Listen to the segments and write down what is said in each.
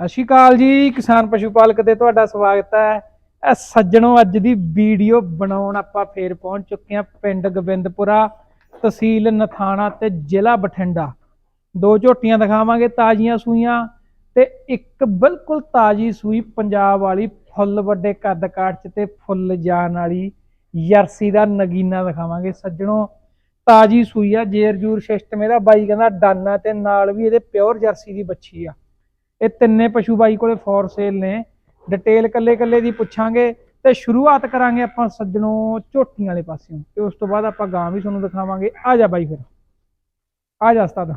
ਸਤਿ ਸ਼੍ਰੀ ਅਕਾਲ ਜੀ, ਕਿਸਾਨ ਪਸ਼ੂ ਪਾਲਕ ਤੇ ਤੁਹਾਡਾ ਸਵਾਗਤ ਹੈ। ਇਹ ਸੱਜਣੋ, ਅੱਜ ਦੀ ਵੀਡੀਓ ਬਣਾਉਣ ਆਪਾਂ ਫੇਰ ਪਹੁੰਚ ਚੁੱਕੇ ਹਾਂ ਪਿੰਡ ਗੋਬਿੰਦਪੁਰਾ ਤਹਿਸੀਲ ਨਥਾਣਾ ਤੇ ਜ਼ਿਲ੍ਹਾ ਬਠਿੰਡਾ। ਦੋ ਝੋਟੀਆਂ ਦਿਖਾਵਾਂਗੇ ਤਾਜ਼ੀਆਂ ਸੂਈਆਂ ਤੇ ਇੱਕ ਬਿਲਕੁਲ ਤਾਜ਼ੀ ਸੂਈ ਪੰਜਾਬ ਵਾਲੀ ਫੁੱਲ ਵੱਡੇ ਕੱਦ ਕਾਠ ਚ ਤੇ ਫੁੱਲ ਜਾਨ ਵਾਲੀ ਯਰਸੀ ਦਾ ਨਗੀਨਾ ਦਿਖਾਵਾਂਗੇ। ਸੱਜਣੋ, ਤਾਜ਼ੀ ਸੂਈ ਆ, ਜੇਰ ਜੂਰ ਸਿਸਟਮ ਇਹਦਾ। ਬਾਈ ਕਹਿੰਦਾ, ਡਾਨਾ ਤੇ ਨਾਲ ਵੀ ਇਹਦੇ ਪਿਓਰ ਜਰਸੀ ਦੀ ਬੱਚੀ ਆ। ਇਹ ਤਿੰਨੇ ਪਸ਼ੂ ਬਾਈ ਕੋਲੇ ਫੋਰ ਸੇਲ ਨੇ। ਡਿਟੇਲ ਕੱਲੇ ਕੱਲੇ ਦੀ ਪੁੱਛਾਂਗੇ ਤੇ ਸ਼ੁਰੂਆਤ ਕਰਾਂਗੇ ਆਪਾਂ ਸੱਜਣੋ ਝੋਟੀਆਂ ਵਾਲੇ ਪਾਸਿਓਂ ਤੇ ਉਸ ਤੋਂ ਬਾਅਦ ਆਪਾਂ ਗਾਂ ਵੀ ਤੁਹਾਨੂੰ ਦਿਖਾਵਾਂਗੇ। ਆ ਜਾ ਬਾਈ ਫਿਰ। ਆ ਜਾ ਉਸਤਾਦ।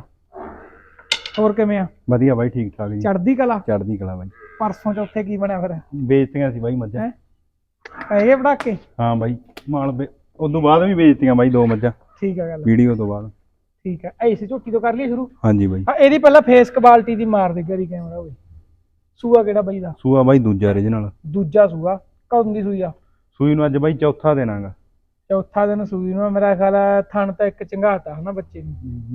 ਹੋਰ ਕਿਵੇਂ ਆ? ਵਧੀਆ ਬਾਈ ਠੀਕ ਠਾਕ ਜੀ। ਚੜਦੀ ਕਲਾ? ਚੜ੍ਹਦੀ ਕਲਾ ਬਾਈ। ਪਰਸੋਂ ਚੌਥੇ ਕੀ ਬਣਿਆ ਫਿਰ? ਵੇਚਤੀਆਂ ਸੀ ਬਾਈ ਮੱਝਾਂ। ਹੈਂ? ਇਹ ਬੜਾ ਕੇ ਹਾਂ ਬਾਈ ਮਾਲ ਉਦੋਂ ਬਾਅਦ ਵੀ ਵੇਚਤੀਆਂ ਬਾਈ ਦੋ ਮੱਝਾਂ। ਠੀਕ ਆ ਗੱਲ। ਵੀਡੀਓ ਤੋਂ ਬਾਅਦ। ਠੀਕ ਆ ਐਸੀ ਝੋਟੀ ਤੋਂ ਕਰ ਲਈ ਸ਼ੁਰੂ? ਹਾਂਜੀ ਬਾਈ। ਹਾਂ ਇਹਦੀ ਪਹਿਲਾਂ ਫੇਸ ਕੁਆਲਿਟੀ ਦੀ ਮਾਰ ਦੇ ਗਰੀ ਕੈਮਰਾ ਹੋਵੇ ਸੂਆ ਕਿਹੜਾ ਬਾਈ ਦਾ? ਸੂਆ ਬਾਈ ਦੂਜਾ origignal ਦੂਜਾ ਸੂਆ। ਕਦੋਂ ਦੀ ਸੂਈ ਆ? ਸੂਈ ਨੂੰ ਅੱਜ ਬਾਈ ਚੌਥਾ ਦੇਣਾਗਾ। ਚੌਥਾ ਦਿਨ ਸੂਈ ਨੂੰ ਆ, ਮੇਰਾ ਖਿਆਲ ਹੈ ਥਣ ਤਾਂ ਇੱਕ ਚੰਗਾਤਾ ਹਨਾ ਬੱਚੇ ਨੂੰ।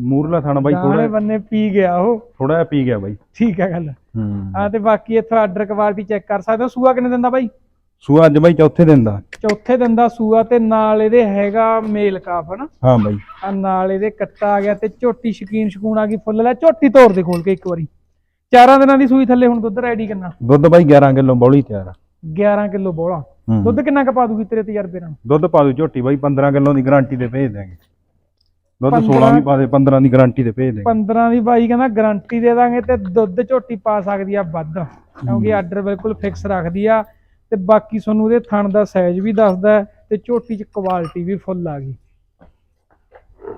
ਮੂਰਲਾ ਥਾਣਾ ਬਾਈ ਥੋੜਾ ਬੰਨੇ ਪੀ ਗਿਆ ਉਹ। ਥੋੜਾ ਜਿਹਾ ਪੀ ਗਿਆ ਬਾਈ। ਠੀਕ ਹੈ ਗੱਲ। ਹੂੰ। ਆ ਤੇ ਬਾਕੀ ਇੱਥੋਂ ਆਰਡਰ ਕੁਆਲਿਟੀ ਚੈੱਕ ਕਰ ਸਕਦੇ ਹੋ। ਸੂਆ ਕਿੰਨੇ ਦਿਨ ਦਾ ਬਾਈ? ਸੂਆ ਅੱਜ ਬਾਈ ਚੌਥੇ ਦਿਨ ਦਾ। ਚੌਥੇ ਦਿਨ ਦਾ ਸੂਆ ਤੇ ਨਾਲ ਇਹਦੇ ਹੈਗਾ ਮੇਲ ਕਾਫ ਹਨਾ? ਹਾਂ ਬਾਈ। ਆ ਨਾਲ ਇਹਦੇ ਕੱਟਾ ਆ ਗਿਆ ਤੇ ਝੋਟੀ ਸ਼ਕੀਨ ਸ਼ਕੂਨ ਆ ਗਈ ਫੁੱਲ ਲੈ। ਝੋਟੀ ਤੋੜ ਦੇ ਖੋਲ ਕੇ ਇੱਕ ਵਾਰੀ। ਚਾਰਾਂ ਦਿਨਾਂ ਦੀ ਸੂਈ ਥੱਲੇ ਹੁਣ ਦੁੱਧ ਰੈਡੀ ਕਰਨਾ। ਦੁੱਧ ਬਾਈ 11 ਕਿਲੋ ਬੌਲੀ ਤਿਆਰ ਆ। 11 ਕਿਲੋ ਬੋਲਾ। ਦੁੱਧ ਕਿੰਨਾ ਕੁ ਪਾ ਦੂਗੀ ਤੇਰੇ ਤਜਰਬੇ ਨਾਲ? ਦੁੱਧ ਪਾ ਦੂ ਝੋਟੀ ਬਾਈ 15 ਕਿਲੋ ਦੀ ਗਾਰੰਟੀ ਤੇ ਭੇਜ ਦਾਂਗੇ ਦੁੱਧ 16 15 ਵੀ ਪਾ ਦੇ 15 ਦੀ ਗਾਰੰਟੀ ਤੇ ਭੇਜ ਦਾਂਗੇ 15 ਦੀ ਬਾਈ ਕਹਿੰਦਾ ਗਾਰੰਟੀ ਦੇ ਦਾਂਗੇ ਤੇ ਦੁੱਧ ਝੋਟੀ ਪਾ ਸਕਦੀ ਆ ਵੱਧ। ਕਿਉਂਕਿ ਆਰਡਰ ਬਿਲਕੁਲ ਫਿਕਸ ਰੱਖਦੀ ਆ। ਤੇ ਬਾਕੀ ਤੁਹਾਨੂੰ ਉਹਦੇ ਥਣ ਦਾ ਸਾਈਜ਼ ਵੀ ਦੱਸਦਾ ਤੇ ਝੋਟੀ 'ਚ ਕੁਆਲਿਟੀ ਵੀ ਫੁੱਲ ਆ ਗਈ।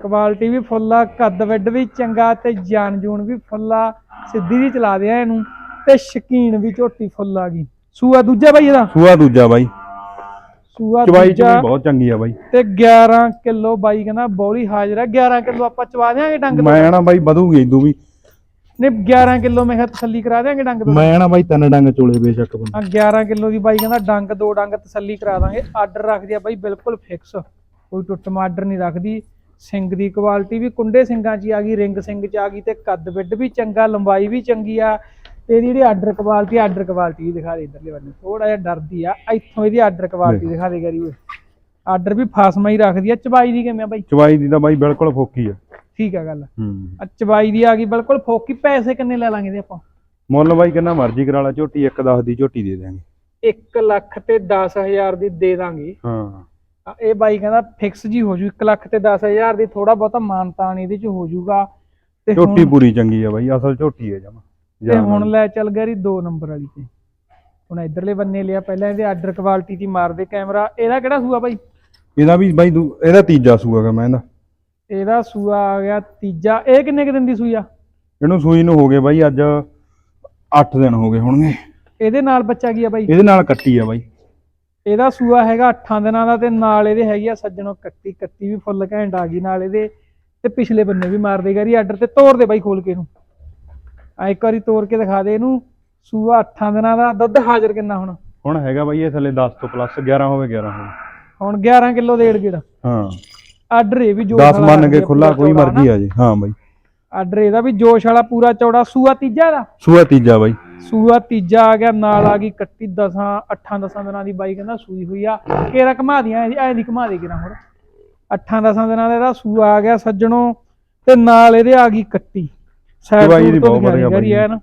ਕੁਆਲਿਟੀ ਵੀ ਫੁੱਲ ਆ ਕੱਦ ਵੱਡ ਵੀ ਚੰਗਾ ਤੇ ਜਾਨ ਜੂਨ ਵੀ ਫੁੱਲ ਆ ਸਿੱਧੀ ਦੀ ਚਲਾ ਦਿਆ ਇਹਨੂੰ ਤੇ ਸ਼ਕੀਨ ਵੀ ਝੋਟੀ ਫੁੱਲ ਆ ਗਈ। ਸੂਆ ਦੂਜਾ ਬਾਈ ਇਹਦਾ? ਸੂਆ ਦੂਜਾ ਬਾਈ। ਸੂਆ ਚਵਾਈ ਚ ਦੂਜਾ ਵੀ ਬਹੁਤ ਚੰਗੀ ਆ ਬਾਈ। ਤੇ 11 ਕਿਲੋ ਬਾਈ ਕਹਿੰਦਾ ਬੌਲੀ ਹਾਜ਼ਰ ਆ 11 ਕਿਲੋ ਆਪਾਂ ਚਵਾ ਦਿਆਂਗੇ ਡੰਗ ਮੈਂ ਨਾ ਬਾਈ ਵਧੂਗੀ ਇਦੋਂ ਵੀ। ਨੇ 11 ਕਿਲੋ ਮੈਂ ਕਿਹਾ ਤਸੱਲੀ ਕਰਾ ਦਿਆਂਗੇ ਡੰਗ ਤੋਂ? ਮੈਂ ਨਾ ਬਾਈ ਤਿੰਨ ਡੰਗ ਚੋਲੇ ਬੇਸ਼ੱਕ ਬੰਦਾ। ਆ 11 ਕਿਲੋ ਦੀ ਬਾਈ ਕਹਿੰਦਾ ਡੰਗ ਦੋ ਡੰਗ ਤਸੱਲੀ ਕਰਾ ਦਾਂਗੇ। ਆਰਡਰ ਰੱਖਦੀ ਆ ਬਾਈ ਬਿਲਕੁਲ ਫਿਕਸ ਕੋਈ ਟੁੱਟਮ ਆਰਡਰ ਨਹੀਂ ਰੱਖਦੀ। ਸਿੰਘ ਦੀ ਕੁਆਲਿਟੀ ਵੀ ਕੁੰਡੇ ਸਿੰਘਾਂ 'ਚ ਆ ਗਈ ਰਿੰਗ ਸਿੰਘ 'ਚ ਆ ਗਈ ਤੇ ਕੱਦ ਵਿੱਡ ਵੀ ਚੰਗਾ ਲੰਬਾਈ ਵੀ ਚੰਗੀ ਆ। ਤੇ ਇਹਦੀ ਜਿਹੜੀ ਆਰਡਰ ਕੁਆਲਿਟੀ ਆਰਡਰ ਕੁਆਲਿਟੀ ਵੀ ਦਿਖਾ ਦੇ ਇਧਰਲੇ ਬੰਨੇ ਥੋੜਾ ਜਿਹਾ ਡਰਦੀ ਆ। ਇੱਥੋਂ ਇਹਦੀ ਆਰਡਰ ਕੁਆਲਿਟੀ ਦਿਖਾ। ਦੇ ਗਰੀ ਓਏ। ਆਰਡਰ ਵੀ ਫਾਸਮਾ ਹੀ ਰੱਖਦੀ ਆ। ਚਬਾਈ ਦੀ ਕਿਵੇਂ ਆ ਬਾਈ? ਚਵਾਈ ਦੀ ਤਾਂ ਬਾਈ ਬਿਲਕੁਲ ਫੋਕੀ ਆ। ਠੀਕ ਆ ਗੱਲ। ਹੂੰ। ਆ ਚਬਾਈ ਦੀ ਆ ਗਈ ਬਿਲਕੁਲ ਫੋਕੀ ਪੈਸੇ ਕਿੰਨੇ ਲੈ ਲਾਂਗੇ ਇਹਦੇ ਆਪਾਂ? ਮੁੱਲ ਬਾਈ ਕਿੰਨਾ ਮਰਜ਼ੀ ਕਰਾ ਲਾ ਝੋਟੀ 110 ਦੀ ਝੋਟੀ ਦੇ ਦਿਆਂਗੇ। 1 ਲੱਖ ਤੇ 10000 ਦੀ ਦੇ ਦਾਂਗੇ। ਹਾਂ। ਆ ਇਹ ਬਾਈ ਕਹਿੰਦਾ ਫਿਕਸ ਜੀ ਹੋ ਜੂ 1 ਲੱਖ ਤੇ 10000 ਦੀ ਥੋੜਾ ਬਹੁਤਾ ਮਾਨਤਾਨ ਇਹਦੇ ਚ ਹੋ ਜੂਗਾ। ਤੇ ਝੋਟੀ ਪੂਰੀ ਚੰਗੀ ਆ ਬਾਈ ਅਸਲ ਝੋਟੀ ਹੈ ਜਮਾ। ਤੇ ਹੁਣ ਲੈ ਚੱਲ ਗਰੀ 2 ਨੰਬਰ ਵਾਲੀ ਤੇ। ਹੁਣ ਇਧਰਲੇ ਬੰਨੇ ਲਿਆ ਪਹਿਲਾਂ ਇਹਦੇ ਆਰਡਰ ਕੁਆਲਿਟੀ ਦੀ ਮਾਰਦੇ ਕੈਮਰਾ ਇਹਦਾ ਕਿਹੜਾ ਸੂਆ ਬਾਈ? ਇਹਦਾ ਵੀ ਬਾਈ ਦੂ- ਇਹਦਾ ਤੀਜਾ ਸੂਆ ਗਾ ਮੈਂ ਇਹਦਾ। ਇਹਦਾ ਸੂਆ ਆ ਗਿਆ ਤੀਜਾ ਇਹ ਕਿੰਨੇ ਕੁ ਦਿਨ ਦੀ ਸੂਈ ਆ? ਇਹਨੂੰ ਸੂਈ ਨੂੰ ਹੋ ਗਏ ਬਾਈ ਅੱਜ 8 ਦਿਨ ਹੋ ਗਏ ਹੋਣਗੇ। ਇਹਦੇ ਨਾਲ ਬੱਚਾ ਕੀ ਆ ਬਾਈ? ਇਹਦੇ ਨਾਲ ਕੱਟੀ ਆ ਬਾਈ। ਇਹਦਾ ਸੂਆ ਹੈਗਾ 8 ਦਿਨਾਂ ਦਾ ਤੇ ਨਾਲ ਇਹਦੇ ਹੈਗੀ ਆ ਸੱਜਣੋ ਕੱਤੀ ਕੱਤੀ ਵੀ ਫੁੱਲ ਘੈਂਟ ਆ ਗਈ ਨਾਲ ਇਹਦੇ। ਤੇ ਪਿਛਲੇ ਬੰਨੇ ਵੀ ਮਾਰ ਦੇ ਗਰੀ ਆਰਡਰ ਤੇ ਤੋੜ ਦੇ ਬਾਈ ਖੋਲ ਕੇ ਇਹਨੂੰ। ਆ ਇੱਕ ਵਾਰੀ ਤੋੜ ਕੇ ਦਿਖਾ ਦੇ ਇਹਨੂੰ ਸੂਆ 8 ਦਿਨਾਂ ਦਾ ਦੁੱਧ ਹਾਜ਼ਰ ਕਿੰਨਾ ਹੁਣ? ਹੁਣ ਹੈਗਾ ਬਾਈ ਇਹ ਥੱਲੇ 10 ਤੋਂ ਪਲੱਸ 11 ਹੋਵੇ 11 ਹੋਵੇ। ਹੁਣ 11 ਕਿਲੋ ਦੇੜ ਗੇੜਾ। ਹਾਂ। ਆਰਡਰ ਇਹ ਵੀ ਜੋਸ਼ 10 ਵਾਲਾ ਮੰਨ ਕੇ ਆ, ਖੁੱਲਾ ਪੂਰਾ ਕੋਈ ਚੌੜਾ ਮਰਜ਼ੀ ਆ ਜੇ। ਹਾਂ ਬਾਈ। ਆਰਡਰ ਇਹਦਾ ਵੀ ਜੋਸ਼ ਵਾਲਾ ਪੂਰਾ ਚੌੜਾ। ਸੂਆ ਤੀਜਾ ਦਾ? ਸੂਆ ਤੀਜਾ ਬਾਈ। ਸੂਆ ਤੀਜਾ ਆ ਗਿਆ ਨਾਲ ਆ ਗਈ ਕੱਟੀ 10 8 10 ਦਿਨਾਂ ਦੀ ਬਾਈ ਕਹਿੰਦਾ ਸੂਈ ਹੋਈ ਆ। ਕੇਰਾ ਘਮਾ ਦੀਆਂ ਐ ਨਹੀਂ ਘਮਾ ਦੇ ਕਿਰਾ ਹੁਣ 8 10 ਦਿਨਾਂ ਦਾ ਇਹਦਾ ਸੂਆ ਆ ਗਿਆ ਸੱਜਣੋ ਤੇ ਨਾਲ ਇਹਦੇ ਆ ਗਈ ਕੱਟੀ। ਸਾਈਡ ਚਬਾਈ ਦੀ ਬਹੁਤ ਵਧੀਆ ਬਾਈ। ਹੈ ਨਾ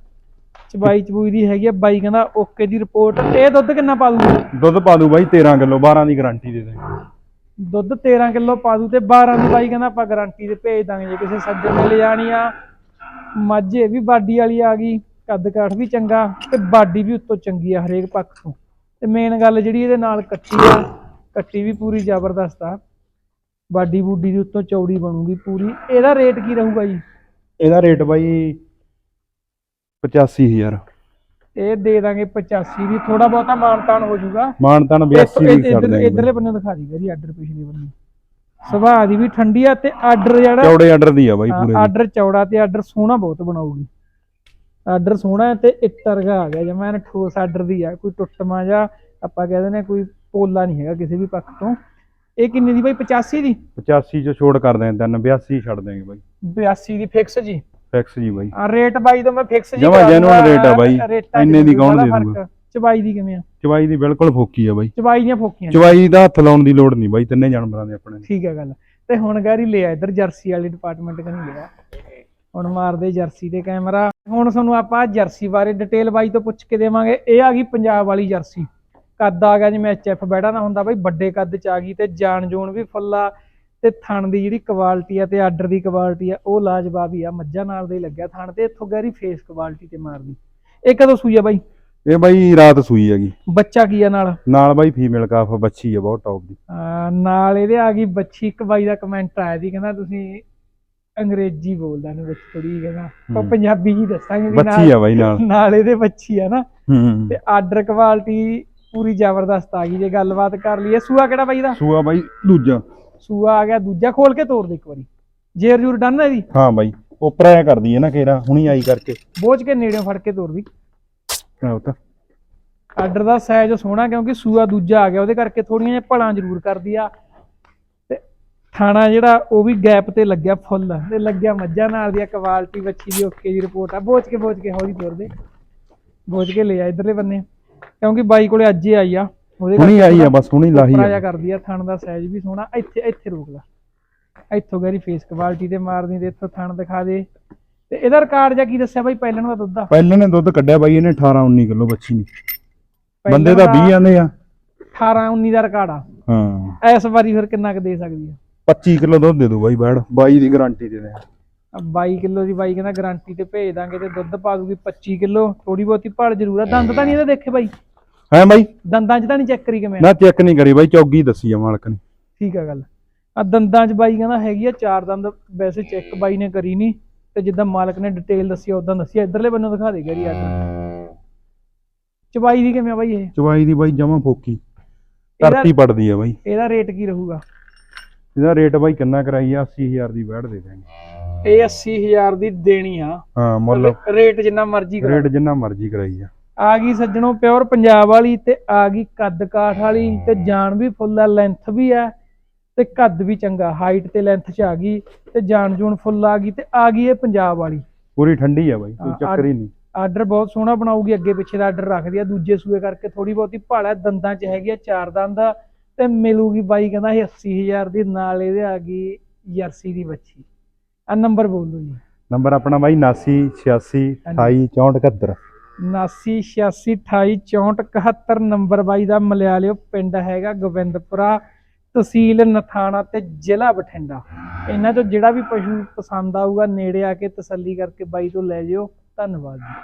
ਚਬਾਈ ਚਬੂਈ ਦੀ ਹੈਗੀ ਆ ਬਾਈ ਕਹਿੰਦਾ ਓਕੇ ਦੀ ਰਿਪੋਰਟ। ਇਹ ਦੁੱਧ ਕਿੰਨਾ ਪਾ ਦੂਗਾ? ਦੁੱਧ ਪਾ ਦੂ ਬਾਈ 13 ਕਿਲੋ 12 ਦੀ ਗਾਰੰਟੀ ਦੇ ਦੇ। ਦੁੱਧ 13 ਕਿਲੋ ਪਾ ਦੂ ਤੇ 12 ਦੀ ਬਾਈ ਕਹਿੰਦਾ ਆਪਾਂ ਗਾਰੰਟੀ ਤੇ ਭੇਜ ਦਾਂਗੇ ਜੇ ਕਿਸੇ ਸੱਜਣ ਨੇ ਲਿਜਾਣੀ ਆ। ਮਾਝੇ ਵੀ ਬਾਡੀ ਵਾਲੀ ਆ ਗਈ, ਕੱਦ ਕਾਠ ਵੀ ਚੰਗਾ ਤੇ ਬਾਡੀ ਵੀ ਉੱਤੋਂ ਚੰਗੀ ਆ ਹਰੇਕ ਪੱਖ ਤੋਂ। ਤੇ ਮੇਨ ਗੱਲ ਜਿਹੜੀ ਇਹਦੇ ਨਾਲ ਕੱਟੀ ਆ ਕੱਟੀ ਵੀ ਪੂਰੀ ਜ਼ਬਰਦਸਤ ਆ। ਬਾਡੀ ਬੂਡੀ ਦੀ ਉੱਤੋਂ ਚੌੜੀ ਬਣੂਗੀ ਪੂਰੀ। ਇਹਦਾ ਰੇਟ ਕੀ ਰਹੂਗਾ ਜੀ? ਇਹਦਾ ਰੇਟ ਬਾਈ 85000 ਇਹ ਦੇ ਦਾਂਗੇ 85 ਦੀ ਥੋੜਾ ਬਹੁਤਾ ਮਾਨਤਾਨ ਹੋ ਜਾਊਗਾ। ਮਾਨਤਨ 82 ਦੀ ਛੱਡ ਦਿਆਂਗੇ ਇਧਰਲੇ ਬੰਨੇ ਦਿਖਾ ਦੀ ਗਰੀ ਆਰਡਰ ਪਿਛਲੇ ਬੰਨੇ। ਸੁਭਾਅ ਦੀ ਵੀ ਠੰਡੀ ਆ ਤੇ ਆਰਡਰ ਜਿਹੜਾ ਚੌੜੇ ਆਰਡਰ ਦੀ ਆ ਬਾਈ ਪੂਰੇ। ਆਰਡਰ ਚੌੜਾ ਤੇ ਆਰਡਰ ਸੋਹਣਾ ਬਹੁਤ ਬਣਾਉਗੀ। ਆਰਡਰ ਸੋਹਣਾ ਤੇ ਇੱਟਰਗਾ ਆ ਗਿਆ ਜਮਾ ਐਨ ਠੋਸ ਆਰਡਰ ਦੀ ਆ ਕੋਈ ਟੁੱਟਮਾ ਜਾਂ ਆਪਾਂ ਕਹਿ ਦਿੰਦੇ ਹਾਂ ਕੋਈ ਪੋਲਾ ਨਹੀਂ ਹੈਗਾ ਕਿਸੇ ਵੀ ਪੱਖ ਤੋਂ। ਇਹ ਕਿੰਨੇ ਦੀ ਬਾਈ? 85 ਦੀ? 85 ਚ ਛੋੜ ਕਰ ਤਿੰਨ 82 ਛੱਡ ਦਿਆਂਗੇ ਬਾਈ। 82 ਦੀ ਫਿਕਸ ਜੀ। ਫਿਕਸ ਜੀ ਬਾਈ। ਆ ਰੇਟ ਬਾਈ ਤੋਂ ਮੈਂ ਫਿਕਸ ਜੀ ਜਮਾਂ ਦੂੰਗਾ, rate ਆ ਬਾਈ। ਰੇਟਾਂ ਇੰਨੇ ਦੀ ਕੌਣ ਦੇ। ਦੂਗਾ? ਚਬਾਈ ਦੀ ਕਿਵੇਂ ਆ? ਚਵਾਈ ਦੀ ਬਿਲਕੁਲ ਫੋਕੀ ਆ ਬਾਈ। ਚਬਾਈ ਦੀਆਂ ਫੋਕੀਆਂ ਚਵਾਈ ਦਾ ਹੱਥ ਲਾਉਣ ਦੀ ਲੋੜ ਨਹੀਂ ਬਾਈ ਤਿੰਨੇ ਜਾਨਵਰਾਂ ਦੇ ਆਪਣੇ। ਠੀਕ ਹੈ ਗੱਲ। ਤੇ ਹੁਣ ਗਾਰੀ ਲਿਆ ਇੱਧਰ ਜਰਸੀ ਵਾਲੀ ਡਿਪਾਰਟਮੈਂਟ ਕਨੀ ਲਿਆ ਹੁਣ ਮਾਰਦੇ ਜਰਸੀ ਦੇ ਕੈਮਰਾ। ਹੁਣ ਤੁਹਾਨੂੰ ਆਪਾਂ ਜਰਸੀ ਬਾਰੇ ਡਿਟੇਲ ਬਾਈ ਤੋਂ ਪੁੱਛ ਕੇ ਦੇਵਾਂਗੇ। ਇਹ ਆ ਗਈ ਪੰਜਾਬ ਵਾਲੀ ਜਰਸੀ। ਕੱਦ ਆ ਗਿਆ ਜਿਵੇਂ ਐਚਐਫ ਬੈੜਾ ਨਾ ਹੁੰਦਾ ਬਾਈ ਵੱਡੇ ਕੱਦ ਚ ਆ ਗਈ ਤੇ ਜਾਨ ਜੂਨ ਵੀ ਫੁੱਲਾ ਤੇ ਥਣ ਦੀ ਜਿਹੜੀ ਕੁਆਲਿਟੀ ਆ ਤੇ ਆਰਡਰ ਦੀ ਕੁਆਲਿਟੀ ਆ ਉਹ ਲਾਜਵਾਬ ਹੀ ਆ ਮੱਝਾਂ ਨਾਲ ਦੇ ਲੱਗਿਆ ਥਣ ਤੇ ਇੱਥੋਂ ਗਾਰੀ ਫੇਸ ਕੁਆਲਿਟੀ ਤੇ ਮਾਰਦੀ। ਇਹ ਕਦੋਂ ਸੂਈ ਆ ਬਾਈ? ਇਹ ਬਾਈ ਰਾਤ ਸੂਈ ਹੈਗੀ। ਬੱਚਾ ਕੀ ਆ ਨਾਲ? ਨਾਲ ਬਾਈ ਫੀਮੇਲ ਕਾਫ ਬੱਚੀ ਆ ਬਹੁਤ ਟੌਪ ਦੀ। ਨਾਲ ਇਹਦੇ ਆ ਗਈ ਬੱਚੀ ਇੱਕ ਬਾਈ ਦਾ ਕਮੈਂਟ ਆਇਆ ਸੀ ਕਹਿੰਦਾ ਤੁਸੀਂ ਅੰਗਰੇਜ਼ੀ ਬੋਲਦਾ ਨੇ ਵਿੱਚ ਥੋੜੀ ਕਹਿੰਦਾ ਹੂੰ। ਪੰਜਾਬੀ ਹੀ ਦੱਸਾਂਗੇ ਵੀ ਬੱਚੀ ਆ ਬਾਈ ਨਾਲ। ਨਾਲ ਇਹਦੇ ਬੱਚੀ ਆ ਨਾ। ਤੇ ਆਰਡਰ ਕੁਆਲਿਟੀ ਪੂਰੀ ਜ਼ਬਰਦਸਤ ਆ ਗਈ ਜੇ ਗੱਲਬਾਤ ਕਰ ਲਈਏ। ਸੂਆ ਕਿਹੜਾ ਬਾਈ ਦਾ? ਸੂਆ ਬਾਈ ਦੂਜਾ। ਸੂਆ ਆ ਗਿਆ ਦੂਜਾ ਖੋਲ ਕੇ ਤੋੜ ਦੇ ਇੱਕ ਵਾਰੀ। ਜੇਰ ਜੂਰ ਡਨ ਹੈ ਇਹਦੀ। ਹਾਂ ਬਾਈ ਉੱਪਰ ਆਇਆ ਕਰਦੀ ਹੈ ਨਾ ਕੇਰਾ ਹੁਣੀ ਆਈ ਕਰਕੇ। ਬੋਝ ਕੇ ਨੇੜਿਓਂ ਫੜ ਕੇ ਤੋੜ ਦੀ ਆਹ ਤਾਂ। ਆਰਡਰ ਦਾ ਸਾਈਜ਼ ਸੋਹਣਾ ਕਿਉਂਕਿ ਸੂਆ ਦੂਜਾ ਆ ਗਿਆ ਉਹਦੇ ਕਰਕੇ ਥੋੜੀਆਂ ਜਿਹੀਆਂ ਭਲਾਂ ਜ਼ਰੂਰ ਕਰਦੀ ਆ। ਤੇ ਥਾਣਾ ਜਿਹੜਾ ਉਹ ਵੀ ਗੈਪ ਤੇ ਲੱਗਿਆ ਫੁੱਲ ਤੇ ਲੱਗਿਆ ਮੱਝਾਂ ਨਾਲ ਦੀ ਕੁਆਲਿਟੀ ਬੱਚੀ ਦੀ ਓਕੇ ਦੀ ਰਿਪੋਰਟ ਆ। ਬੋਝ ਕੇ ਬੋਝ ਕੇ ਹੌਲੀ ਤੋਰ ਦੇ। ਬੋਝ ਕੇ ਲੈ ਆ ਇਧਰਲੇ ਬੰਨੇ। ਕਿਉਂਕਿ ਬਾਈ ਕੋਲੇ ਅੱਜ ਹੀ ਆਈ ਆ। ਉਹਦੇ ਹੁਣੀ ਆਈ ਆ ਬਸ ਹੁਣੀ ਲਾਹੀ ਆ। ਕਰਦੀ ਆ ਥਣ ਦਾ ਸਾਈਜ਼ ਵੀ ਸੋਹਣਾ ਇੱਥੇ ਇੱਥੇ ਰੋਕ ਲਾ। ਇੱਥੋਂ ਗੈਰੀ ਫੇਸ ਕੁਆਲਿਟੀ ਤੇ ਮਾਰਦੀ ਤੇ ਇੱਥੋਂ ਥਣ ਦਿਖਾ ਦੇ। ਤੇ ਇਹਦਾ ਰਿਕਾਰਡ ਜਾਂ ਕੀ ਦੱਸਿਆ ਬਾਈ ਪਹਿਲਾਂ ਦਾ ਦੁੱਧ ਦਾ? ਪਹਿਲਾਂ ਨੇ ਦੁੱਧ ਕੱਢਿਆ ਬਾਈ ਇਹਨੇ 18 19 ਕਿਲੋ ਬੱਚੀ ਨੇ। ਬੰਦੇ ਦਾ 20 ਆਂਦੇ ਆ। 18 19 ਦਾ ਰਿਕਾਰਡ ਆ। ਹਾਂ। ਇਸ ਵਾਰੀ ਫਿਰ ਕਿੰਨਾ ਕੁ ਦੇ ਸਕਦੀ ਆ? 25 ਕਿਲੋ ਦੁੱਧ ਦੇ ਦੂ ਬਾਈ ਬੈੜ 22 ਦੀ ਗਾਰੰਟੀ ਦੇ ਦੇ ਆ 22 ਕਿਲੋ ਦੀ ਬਾਈ ਕਹਿੰਦਾ ਗਾਰੰਟੀ ਤੇ ਭੇਜ ਦਾਂਗੇ ਤੇ ਦੁੱਧ ਪਾ ਦੂਗੀ 25 ਕਿਲੋ। ਥੋੜੀ ਬਹੁਤੀ ਭੜ ਜ਼ਰੂਰ ਆ। ਦੰਦ ਤਾਂ ਨਹੀਂ ਇਹਦੇ ਦੇਖੇ ਬਾਈ? ਹੈ ਬਾਈ? ਦੰਦਾਂ 'ਚ ਤਾਂ ਨਹੀਂ ਚੈੱਕ ਕਰੀ ਕਿਵੇਂ ਆ? ਨਾ ਚੈੱਕ ਨਹੀਂ ਕਰੀ ਬਾਈ ਚੌਗੀ ਦੱਸੀ ਆ ਮਾਲਕ ਨੇ। ਠੀਕ ਆ ਗੱਲ। ਆ ਦੰਦਾਂ 'ਚ ਬਾਈ ਕਹਿੰਦਾ ਹੈਗੀ ਆ ਚਾਰ ਦੰਦ ਵੈਸੇ ਚੈੱਕ ਬਾਈ ਨੇ ਕਰੀ ਨਹੀਂ। ਤੇ ਜਿੱਦਾਂ ਮਾਲਕ ਨੇ ਡਿਟੇਲ ਦੱਸੀ ਉਦਾਂ ਦੱਸੀ ਆ। ਇੱਧਰਲੇ ਬੰਨੋਂ ਦਿਖਾ ਦੇ ਗਰੀ ਆਟਾ ਚਬਾਈ ਦੀ ਕਿਵੇਂ ਆ ਬਾਈ ਇਹ? ਚਵਾਈ ਦੀ ਬਾਈ ਜਮਾ ਫੋਕੀ। ਧਰਤੀ ਪੜਦੀ ਆ ਬਾਈ। ਇਹਦਾ ਰੇਟ ਕੀ ਰਹੂਗਾ? ਇਹਦਾ ਰੇਟ ਬਾਈ ਕਿੰਨਾ ਕਰਾਈ ਆ? 80000 ਦੀ ਬੈੜ ਦੇ ਦਾਂਗੇ ਇਹ 80000 ਦੀ ਦੇਣੀ ਆ। ਹਾਂ ਮੁੱਲ। ਰੇਟ ਜਿੰਨਾ ਮਰਜ਼ੀ ਕਰਾ ਰੇਟ ਜਿੰਨਾ ਮਰਜ਼ੀ ਕਰਾਈ ਆ। ਆ ਗਈ ਸੱਜਣੋ ਪਿਓਰ ਪੰਜਾਬ ਵਾਲੀ ਤੇ ਆ ਗਈ ਕੱਦ ਕਾਠ ਵਾਲੀ ਤੇ ਜਾਨ ਵੀ ਫੁੱਲ ਆ ਲੈਂਥ ਵੀ ਆ ਤੇ ਕੱਦ ਵੀ ਚੰਗਾ ਹਾਈਟ ਤੇ ਲੈਂਥ ਚ ਆ ਗਈ ਤੇ ਜਾਨ ਜੂਨ ਫੁੱਲ ਆ ਗਈ ਤੇ ਆ ਗਈ ਇਹ ਪੰਜਾਬ ਵਾਲੀ। ਪੂਰੀ ਠੰਡੀ ਆ ਬਾਈ ਕੋਈ ਚੱਕਰ ਹੀ ਨਹੀਂ। ਆਰਡਰ ਬਹੁਤ ਸੋਹਣਾ ਬਣਾਉਗੀ ਅੱਗੇ ਪਿੱਛੇ ਦਾ ਆਰਡਰ ਰੱਖਦੀ ਆ ਦੂਜੇ ਸੂਏ ਕਰਕੇ ਥੋੜੀ ਬਹੁਤੀ ਭਾਲਾ ਦੰਦਾਂ ਚ ਹੈਗੀ ਆ ਚਾਰ ਦੰਦ ਤੇ ਮਿਲੂਗੀ ਬਾਈ ਕਹਿੰਦਾ ਇਹ 80000 ਦੀ ਨਾਲ ਇਹਦੇ ਆ ਗਈ ਜਰਸੀ ਦੀ ਬੱਚੀ। ਆ ਨੰਬਰ ਬੋਲ ਜੀ। ਨੰਬਰ ਆਪਣਾ ਬਾਈ 79 86 28 64 71 7986286471 ਨੰਬਰ ਬਾਈ ਦਾ ਮਿਲਿਆ ਲਿਓ ਪਿੰਡ ਹੈਗਾ ਗੋਬਿੰਦਪੁਰਾ, ਤਹਿਸੀਲ ਨਥਾਣਾ ਤੇ ਜ਼ਿਲ੍ਹਾ ਬਠਿੰਡਾ। ਇਹਨਾਂ 'ਚੋਂ ਜਿਹੜਾ ਵੀ ਪਸ਼ੂ ਪਸੰਦ ਆਊਗਾ, ਨੇੜੇ ਆ ਕੇ ਤਸੱਲੀ ਕਰਕੇ ਬਾਈ ਤੋਂ ਲੈ ਜਿਓ। ਧੰਨਵਾਦ ਜੀ।